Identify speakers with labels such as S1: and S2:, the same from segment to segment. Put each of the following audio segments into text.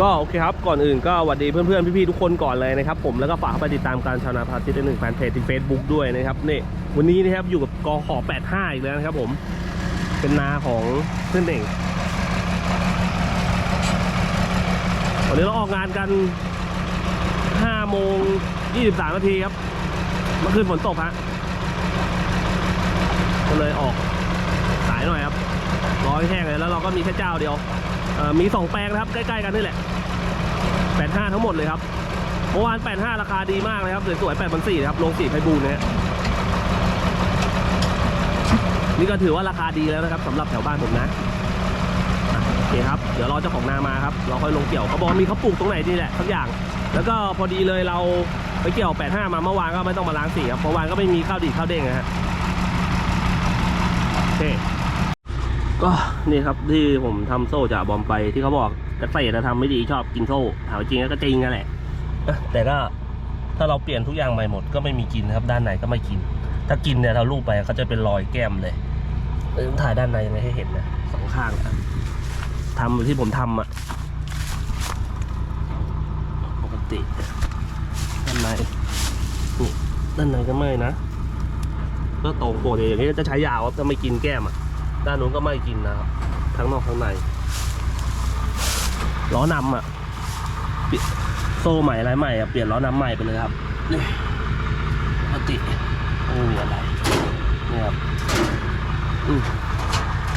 S1: ก็โอเคครับ ก่อนอื่นก็สวัสดีเพื่อนๆ พี่ๆ ทุกคนก่อนเลยนะครับผมแล้วก็ฝากไปติดตามการชาวนาพาทิตย์หนึ่งแฟนเพจที่ Facebook ด้วยนะครับนี่วันนี้นะครับอยู่กับกอขอ85 อีกแล้วนะครับผมเป็นนาของเพื่อนเด่งวันนี้เราออกงานกัน5โมง23นาทีครับเมื่อคืนฝนตกฮะก็เลยออกสายหน่อยครับร้อให้แห้งเลยแล้วเราก็มีแค่เจ้าเดียว มีสองแปลงนะครับ ใกล้ๆกันนี่แหละ 85 ทั้งหมดเลยครับเมื่อวาน 85 ราคาดีมากเลยครับ สวยๆ8 4 0 0นะครับลงสีไพบูลย์เนี่ยนี่ก็ถือว่าราคาดีแล้วนะครับสำหรับแถวบ้านผมนะโอเคครับ เดี๋ยวรอเจ้าของนามาครับ เราค่อยลงเกี่ยวเขาบอกว่ามีเขาปลูกตรงไหนนี่แหละสักอย่าง แล้วก็พอดีเลยเราไปเกี่ยว 85 มาเมื่อวานก็ไม่ต้องมาล้างสีครับเมื่อวานก็ไม่มีข้าวดีข้าวเด้งนะฮะโอเค ก็นี่ครับที่ผมทำโซ่จากบอมไปที่เขาบอกเกษตรทำไม่ดีชอบกินโซ่ถามจริงก็จริงนั่นแหละแต่ก็ถ้าเราเปลี่ยนทุกอย่างใหม่หมดก็ไม่มีกินนะครับ ด้านในก็ไม่กิน ถ้ากินเนี่ยเราลูบไปเขาจะเป็นรอยแก้มเลยเออถ่ายด้านในยังไงให้เห็นนะสองข้างอะทำแบบที่ผมทำอะปกติด้านในนี่ด้านในก็ไม่นะก็ตรงปกติอย่างนี้จะใช้ยาวครับถ้าไม่กินแก้มอะ ด้านนู้นก็ไม่กินนะครับ ทั้งนอกทั้งในล้อนำอะเปลี่ยนโซ่ใหม่อะไรใหม่อะเปลี่ยนล้อนำใหม่ไปเลยครับนี่ปกติไม่มีอะไรนี่ครับอื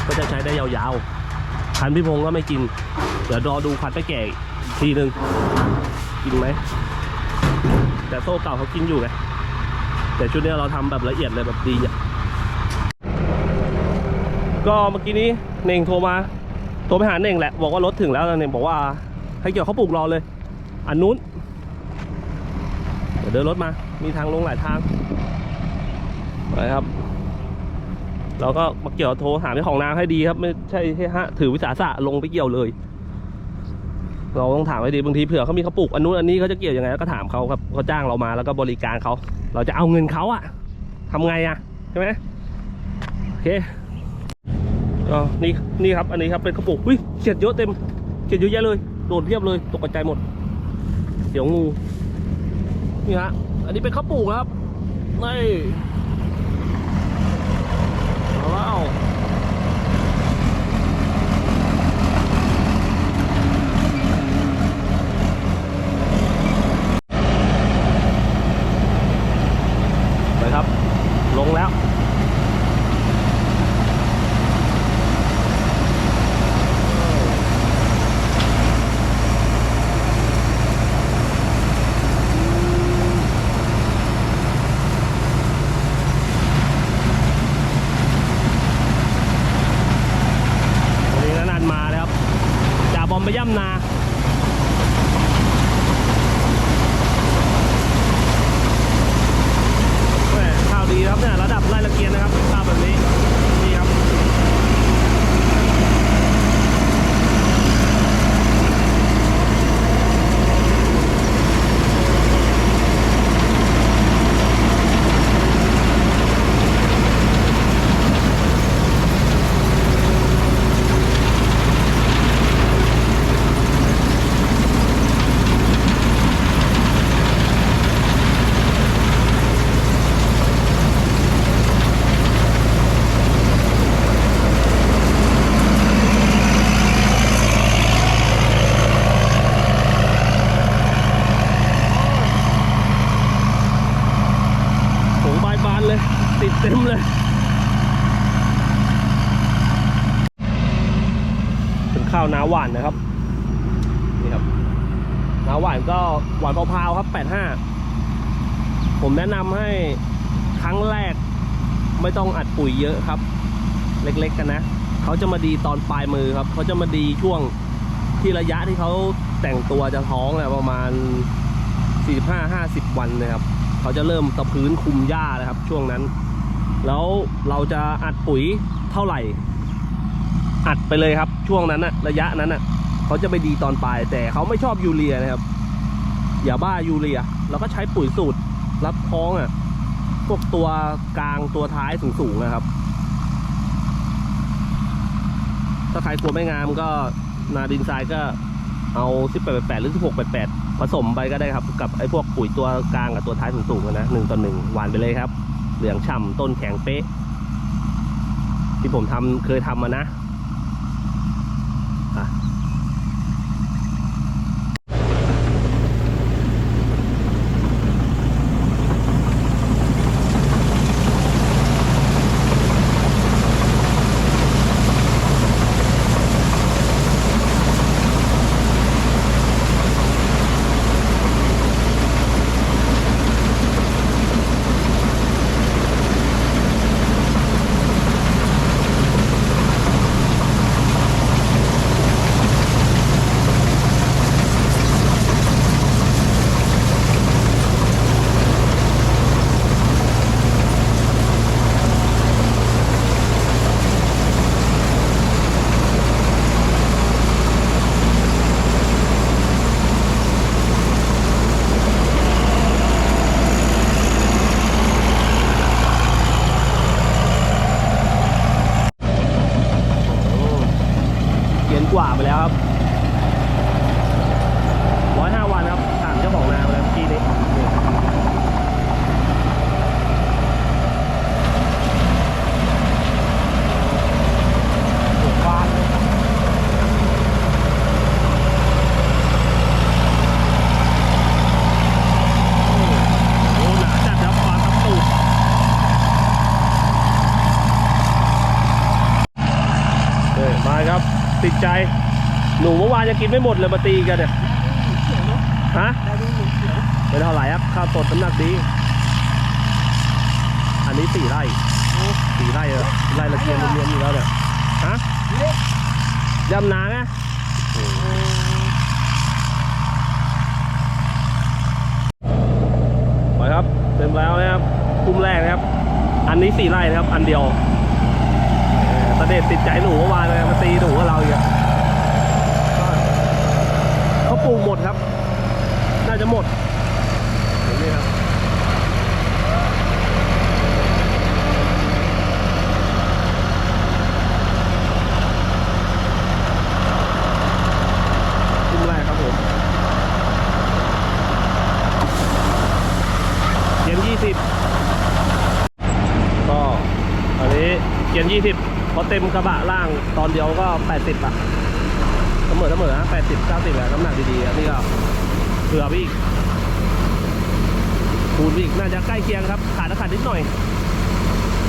S1: ก็จะใช้ได้ยาวๆคันพี่พงษ์ก็ไม่กิน เดี๋ยวรอดูคันไปแก่ทีหนึ่งกินไหมแต่โซ่เก่าเขากินอยู่ไงแต่ชุดนี้เราทำแบบละเอียดเลยแบบดีอะ ก็เมื่อกี้นี้เน่งโทรมาโทรไปหาเน่งแหละบอกว่ารถถึงแล้วเน่งบอกว่าให้เกี่ยวเขาปลูกรอเลย อันนู้นเดินรถมา มีทางลงหลายทางไปครับ เราก็มาเกี่ยวโทรหาเจ้าของนาให้ดีครับ ไม่ใช่แค่ฮะถือวิสาสะลงไปเกี่ยวเลย เราต้องถามให้ดีบางทีเผื่อเขามีเขาปลูกอันนู้นอันนี้เขาจะเกี่ยวยังไงก็ถามเขาครับเขาจ้างเรามาแล้วก็บริการเขา เราจะเอาเงินเขาอะทำไงอะใช่ไหมโอเค ก็นี่นี่ครับอันนี้ครับเป็นกระปุกอุ้ยเขียดเยอะเต็มเขียดเยอะแยะเลยโดนเพียบเลยตกใจหมด เดี๋ยวงูนี่ฮะอันนี้เป็นข้าวปุกครับนี่เอาแล้วไปครับ ลงแล้ว วันนี้นานๆมาแล้วครับจ่าบอมไปย่ำนาแหม่ข้าวดีครับเนี่ยระดับไร่ละเกียนนะครับข้าวแบบนี้นี่ครับโหบายบานเลย ติดเต็มเลย เป็นข้าวนาหวานนะครับ นี่ครับ นาหวานก็หวานพราวๆครับ 85 ผมแนะนำให้ครั้งแรก ไม่ต้องอัดปุ๋ยเยอะครับ เล็กๆกันนะเขาจะมาดีตอนปลายมือครับเขาจะมาดีช่วงที่ระยะที่เขาแต่งตัวจะท้องแหละประมาณ 45-50 วันนะครับเขาจะเริ่มตะพื้นคุมหญ้านะครับ ช่วงนั้น แล้วเราจะอัดปุ๋ยเท่าไหร่ อัดไปเลยครับ ช่วงนั้นอะระยะนั้นอะเขาจะไปดีตอนปลาย แต่เขาไม่ชอบยูเรียนะครับ อย่าบ้ายูเรีย เราก็ใช้ปุ๋ยสูตรรับท้องอะ วกตัวกลางตัวท้ายสูงๆนะครับ ถ้าใครกลัวไม่งามก็นาดินทรายก็เอา1888หรือ1688ผสมไปก็ได้ครับ กับไอ้พวกปุ๋ยตัวกลางกับตัวท้ายสูงๆอะนะหนึ่งต่อหนึ่งหวานไปเลยครับ เหลืองฉ่ำต้นแข็งเป๊ะ ที่ผมทำเคยทำมานะ เกียนกว่าไปแล้วครับร้อยห้าวันครับถามเจ้าของนาไปแล้วเมื่อกี้นี้โอ้หนาจัดครับฟางทับตูดเฮ้ยมาครับ ติดใจ หนูเมื่อวานยังกินไม่หมดเลยมาตีกันเนี่ยฮะไม่เท่าไหร่ครับข้าวสดน้ำหนักดี อันนี้สี่ไร่สี่ไร่เออไร่ละเกียนรวมๆอยู่แล้วเนี่ยฮะยำนาไงไปครับ เต็มแล้วนะครับ คุ้มแรกนะครับ อันนี้สี่ไร่นะครับ อันเดียว เออตะเด็ดติดใจหนูเมื่อวานเลยมาตีหนูกับเราอีกเขาปลูกหมดครับ น่าจะหมดนี่ครับคุมแรกครับผมเกียนยี่สิบก็อันนี้เกียนยี่สิบ พอเต็มกระบะล่างตอนเดียวก็แปดสิบอะเสมอเสมอนะแปดสิบเก้าสิบอะน้ำหนักดีๆอันนี้ก็เผื่อไปอีกคูณอีกน่าจะใกล้เคียงครับ ขาดอากาศนิดหน่อย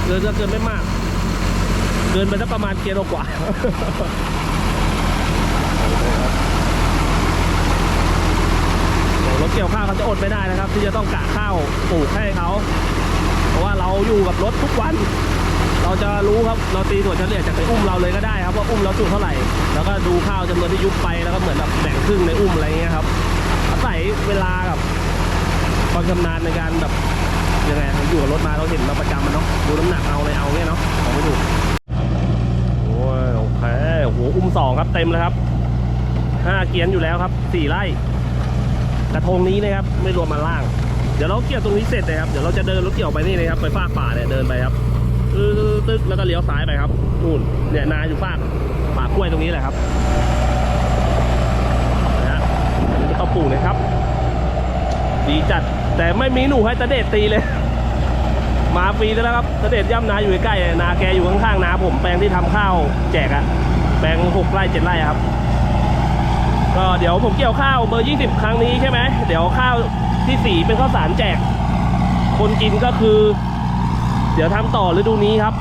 S1: เกินก็เกินไม่มาก เกินไปสักประมาณเกียร์กว่ารถเกี่ยวข้าวเขาจะอดไม่ได้นะครับ ที่จะต้องกะข้าวปลูกให้เขา เพราะว่าเราอยู่กับรถทุกวัน เราจะรู้ครับเราตีส่วนเฉลี่ยจากในอุ้มเราเลยก็ได้ครับว่าอุ้มเราจุเท่าไหร่ แล้วก็ดูข้าวจำนวนที่ยุบไปแล้วก็เหมือนแบบแบ่งครึ่งในอุ้มอะไรเงี้ยครับอาศัยเวลากับความชำนาญในการแบบยังไงอยู่กับรถมาเราเห็นเราประจำมันเนาะดูน้ำหนักเอาเลยเอาเนี่ยเนาะเอาไม่ถูกโอ้ยโอเคโอ้โหอุ้มสองครับเต็มเลยครับห้าเกียนอยู่แล้วครับสี่ไร่กระทงนี้นะครับไม่รวมมาล่าง เดี๋ยวเราเกี่ยวตรงนี้เสร็จเลยครับเดี๋ยวเราจะเดินรถเกี่ยวไปนี่เลยครับไปฟากป่าเนี่ยเดินไปครับ ตึ๊กแล้วก็เลี้ยวซ้ายไปครับนู่นเนี่ยนาอยู่ฟากป่ากกล้วยตรงนี้แหละครับนะฮะที่เขาปลูกนะครับ ดีจัดแต่ไม่มีหนูให้ตะเด็ดตีเลย มาฟรีซะแล้วครับตะเด็ดย่ำนาอยู่ใกล้นาแกอยู่ข้างๆนาผมแปลงที่ทำข้าวแจกอะแปลงหกไร่เจ็ดไร่ครับ ก็เดี๋ยวผมเกี่ยวข้าวเบอร์20ครั้งนี้ใช่ไหมเดี๋ยวข้าวที่สี่เป็นข้าวสารแจก คนกินก็คือ เดี๋ยวทำต่อฤดูนี้ครับ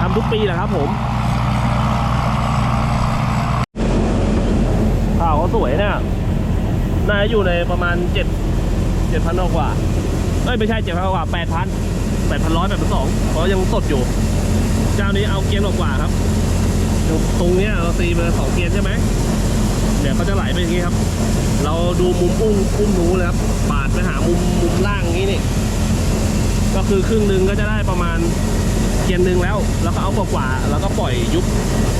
S1: ทำทุกปีแหละครับผมข้าวเขาสวยเนี่ยน่าจะอยู่ในประมาณเจ็ดเจ็ดพันกว่าเอ้ยไม่ใช่เจ็ดพันกว่าแปดพันแปดพันร้อยแปดพันสองเพราะยังสดอยู่ เจ้านี้เอาเกียร์กว่าครับ ตรงเนี้ยเราตีไปสองเกียร์ใช่ไหม เดี๋ยวเขาจะไหลไปอย่างนี้ครับ เราดูมุมอุ้มอุ้มหนูเลยครับปาดไปหามุมมุมล่างอย่างนี้นี่ก็คือครึ่งหนึ่งก็จะได้ประมาณเกียร์หนึ่งแล้ว แล้วก็เอากว่าๆแล้วก็ปล่อยยุบ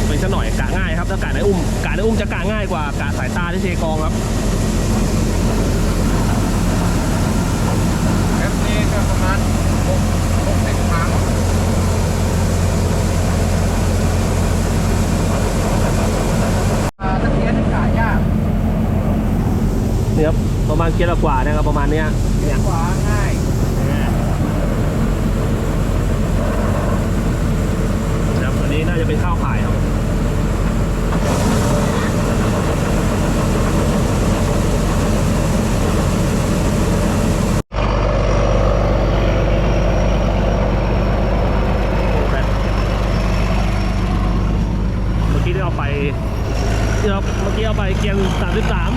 S1: ไปซะหน่อยกะง่ายครับถ้ากะในอุ้มกะในอุ้มจะกะง่ายกว่ากะสายตาที่เทกองครับ
S2: แอปนี้ก็ประมาณหกหกสิบครั้ง
S1: นี่ครับประมาณเกียร์ละกว่านะครับประมาณเนี้ยเนี่ย
S2: ขวาง่าย
S1: นะครับอันนี้น่าจะเป็นข้าวขายครับเมื่อกี้ได้เอาไปที่เราเมื่อกี้เอาไปเกียร์สามสิบสาม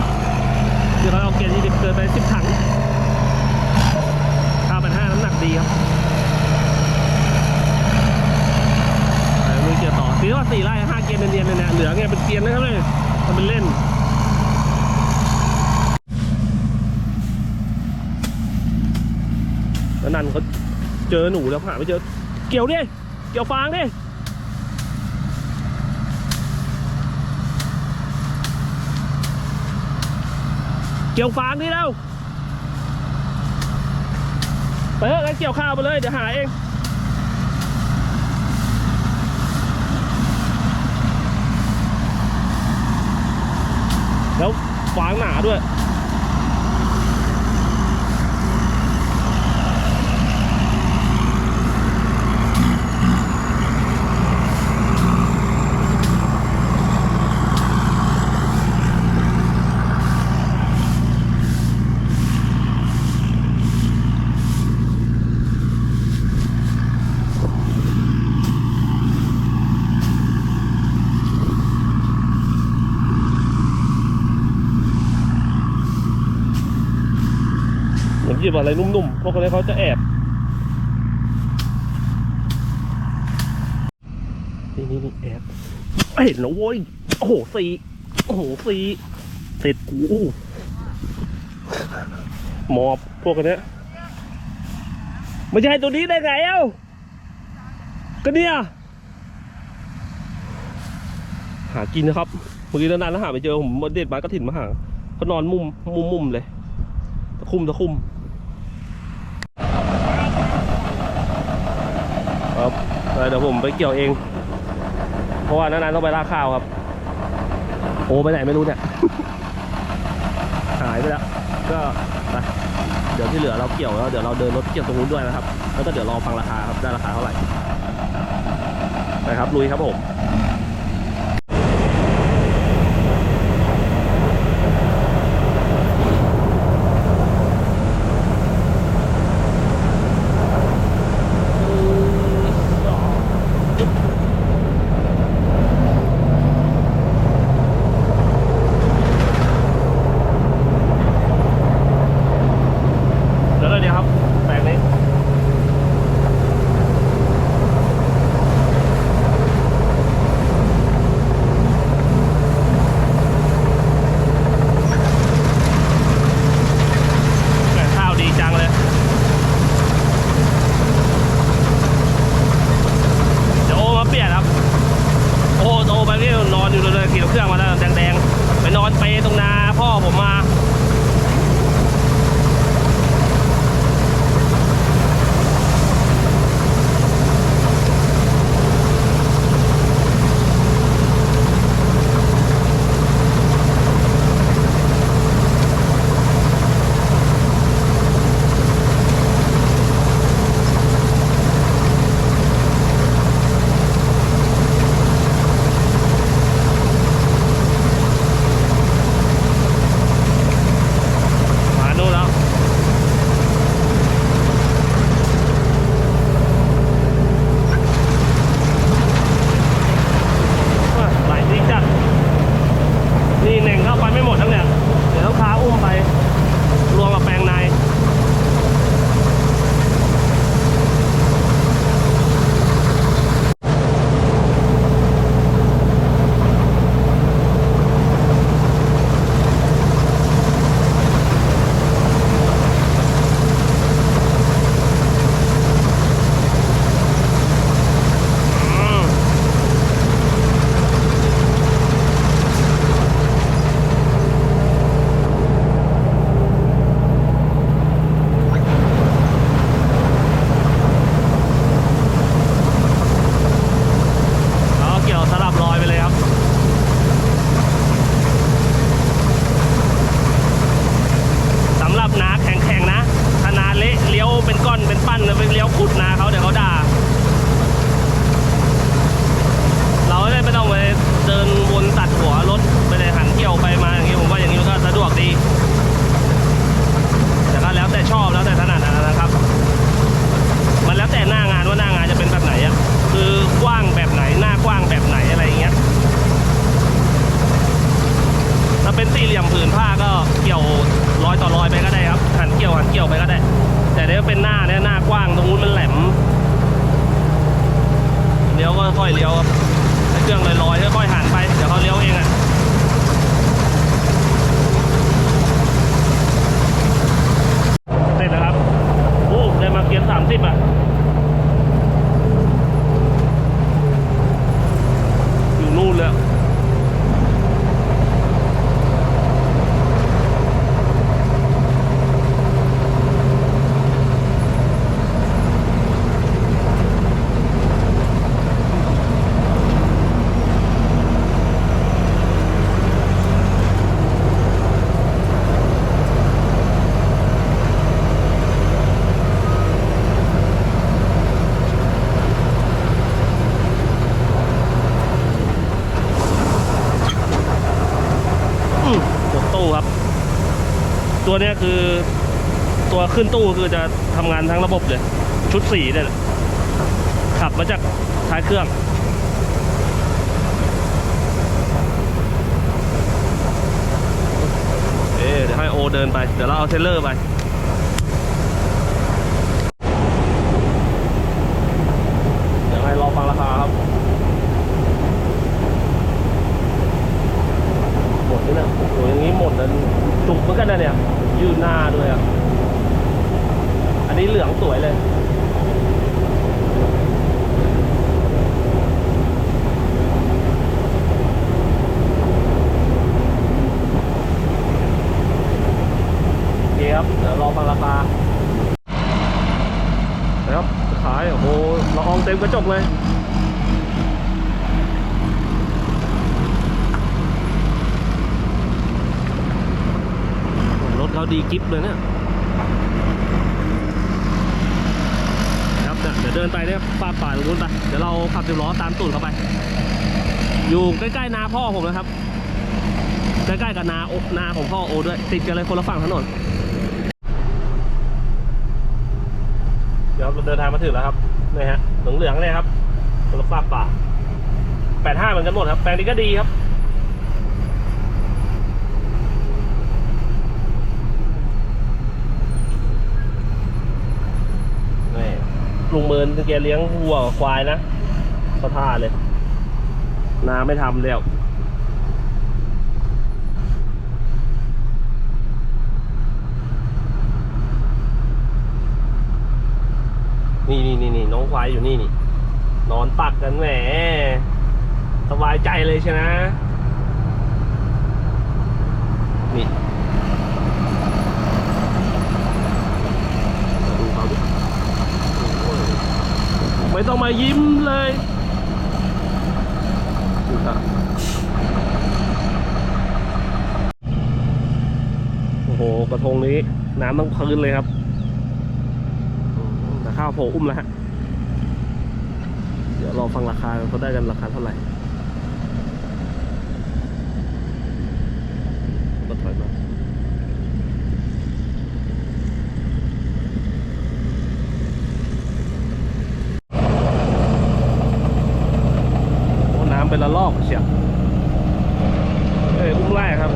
S1: เดี๋ยวเขาเอาเกียร์ยี่สิบเกินไปสิบถังข้าวเป็นห้าน้ำหนักดีครับ เออมีเกียร์ต่อสีว่าสี่ไร่ห้าเกียร์เนียนๆเลยเนี่ยเหลือไงเป็นเกียร์นะครับเลยทำเป็นเล่น แล้วนันเขาเจอหนูแล้วหาไม่เจอ เกี่ยวดิเกี่ยวฟางดิเกี่ยวฟางดิแล้วไปเถอะงั้นเกี่ยวข้าวไปเลยเดี๋ยวหาเองแล้วฟางหนาด้วย ยิบอะไรนุ่มๆ พวกคนนี้เขาจะแอบ นี่นี่นี่แอบเห็นแล้วโว้ย โอ้โหสีโอ้โหสีเสร็จกูหมอบพวกคนเนี้ยไม่ใช่ตัวนี้ได้ไงเอ้าก็เนี่ยหากินนะครับ เมื่อกี้นานๆแล้วหาไม่เจอผมเด็ดไม้กระถิ่นมาหาเขานอนมุมมุมมุมเลย ตะคุ่มตะคุ่ม ครับเดี๋ยวผมไปเกี่ยวเอง เพราะว่านั้นๆต้องไปลากข้าวครับ โอ้ไปไหนไม่รู้เนี่ย หายไปแล้ว ก็ไปเดี๋ยวที่เหลือเราเกี่ยวแล้วเดี๋ยวเราเดินรถเกี่ยวตรงนู้นด้วยนะครับ แล้วก็เดี๋ยวรอฟังราคาครับได้ราคาเท่าไหร่ไปครับลุยครับผม ตัวเนี้ยคือตัวขึ้นตู้คือจะทำงานทั้งระบบเลย ชุดสีเนี่ยขับมาจากท้ายเครื่องเอ๊เดี๋ยวให้โอเดินไป เดี๋ยวเราเอาเทรลเลอร์ไป เดี๋ยวให้รอฟังราคาครับ หมดนี่นะโอ้โหอย่างนี้หมดแล้วจุกเหมือนกันนะเนี่ย ยืดหน้าด้วยอะ อันนี้เหลือง สวยเลยโอเคครับเดี๋ยวรอฟังราคานะครับขาย โอ้โหละอองเต็มกระจกเลยรถเขาดีกิฟเลยเนี่ยครับ เดินไปเนี่ยป่าป่าตรงนู้นไปเดี๋ยวเราขับสิบล้อตามตูดเข้าไป อยู่ใกล้ๆนาพ่อผมนะครับใกล้ๆกับนาโอนาของพ่อโอด้วย ติดกันเลยคนละฝั่งถนน เดี๋ยวเราเดินทางมาถึงแล้วครับนี่ฮะเหลืองๆเลยครับคนละฝั่งป่าแปดห้าเหมือนกันหมดครับแปลงนี้ก็ดีครับ นี่ ลุงเมินแกเลี้ยงวัวกับควายนะเขาท่าเลย นาไม่ทำแล้วนี่นี่นี่นี่น้องควายอยู่นี่นี่ นอนตักกันแหมสบายใจเลยใช่ไหมนี่ดูเขาดิโอ้ย ไม่ต้องมายิ้มเลยดูครับโอ้โห กระทงนี้น้ำต้องพื้นเลยครับแต่ข้าวโผล่อุ้มแล้วฮะ เดี๋ยวรอฟังราคาเขาได้กันราคาเท่าไหร่ก็ถอยมาโอ้น้ำเป็นละลอกเชียวเอ้ยอุ้มแรกครับ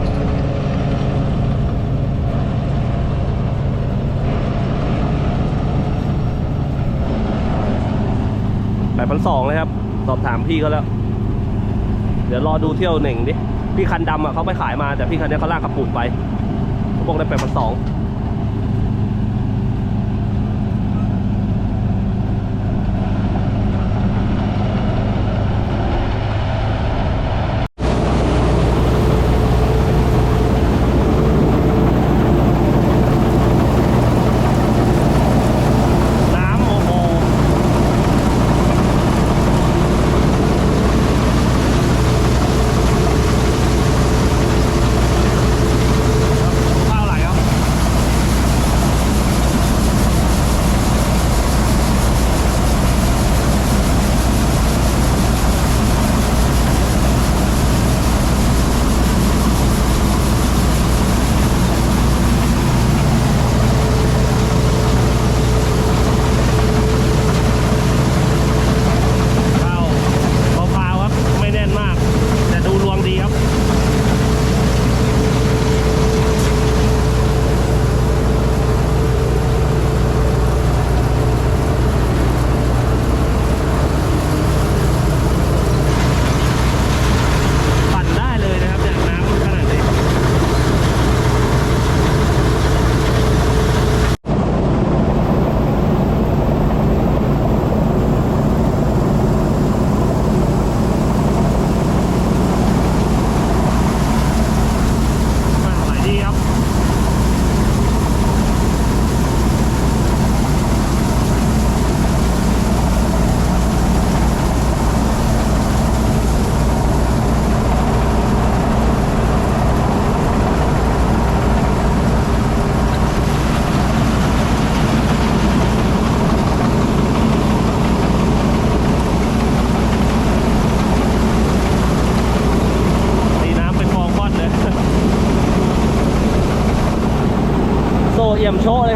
S1: แปดพันสองเลยครับ สอบถามพี่เขาแล้ว เดี๋ยวรอดูเที่ยวหนึ่งดิ พี่คันดำอะเขาไปขายมาแต่พี่คันนี้เขาลากกระปุกไปเขาบอกได้แปดพันสอง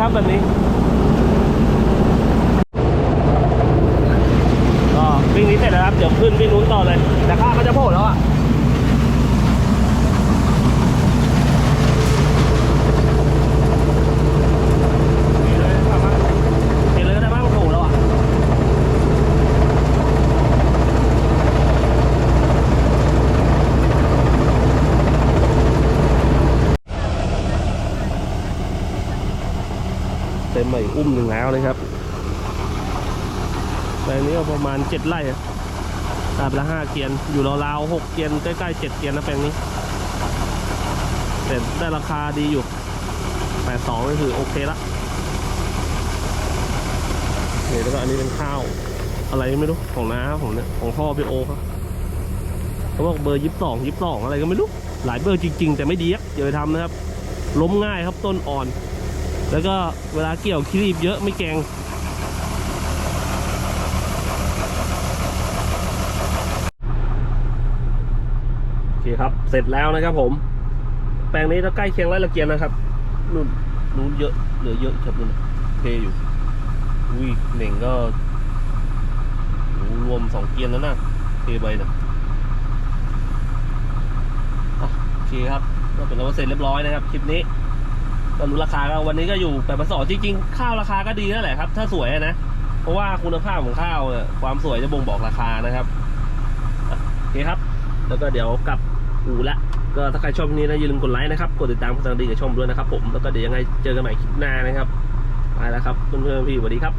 S1: ยมโชว์เลยครับแบบนี้ ก็วิ่งนี้เสร็จแล้วครับ เดี๋ยวขึ้นวิ่งนู้นต่อเลย แต่ข้าก็จะโผล่แล้วอะ นี่เลยครับนี่เลยก็ได้บ้างโผล่แล้วอะ เต็มใหม่ อุ้มหนึ่งแล้วเลยครับแปลงนี้ก็ประมาณเจ็ดไร่ตัดละห้าเกียน อยู่ราวๆหกเกียนใกล้ๆเจ็ดเกียนนะแปลงนี้แต่ได้ราคาดีอยู่แปดสองก็คือโอเคละนี่แล้วก็อันนี้เป็นข้าว อะไรไม่รู้ของน้าผมเนี่ยของพ่อพี่โอครับเขาบอกเบอร์ยี่สิบสองยี่สิบสองอะไรก็ไม่รู้ หลายเบอร์จริง ๆ แต่ไม่ดีอะอย่าไปทำนะครับ ล้มง่ายครับต้นอ่อน แล้วก็เวลาเกี่ยวคลีบเยอะไม่แกงโอเคครับเสร็จแล้วนะครับผม แปลงนี้จะใกล้เคียงไร่ละเกียนนะครับนู่นนู้นเยอะเหลือเยอะครับนู่นเทอยู่อุ้ยเหน่งก็รวมสองเกียนแล้วนะเทไปนะโอเคครับก็เป็นอันว่าเสร็จเรียบร้อยนะครับคลิปนี้ ก็รู้ราคาก็วันนี้ก็อยู่แปดพันสองจริงๆข้าวราคาก็ดีนั่นแหละครับ ถ้าสวยนะเพราะว่าคุณภาพของข้าวเนี่ยความสวยจะบ่งบอกราคานะครับอะโอเคครับ แล้วก็เดี๋ยวกลับอูละก็ถ้าใครชอบนี้นะอย่าลืมกดไลค์นะครับกดติดตามกดสั่นดีกับช่องด้วยนะครับผมแล้วก็เดี๋ยวยังไงเจอกันใหม่คลิปหน้านะครับไปแล้วครับเพื่อนๆพี่สวัสดีครับ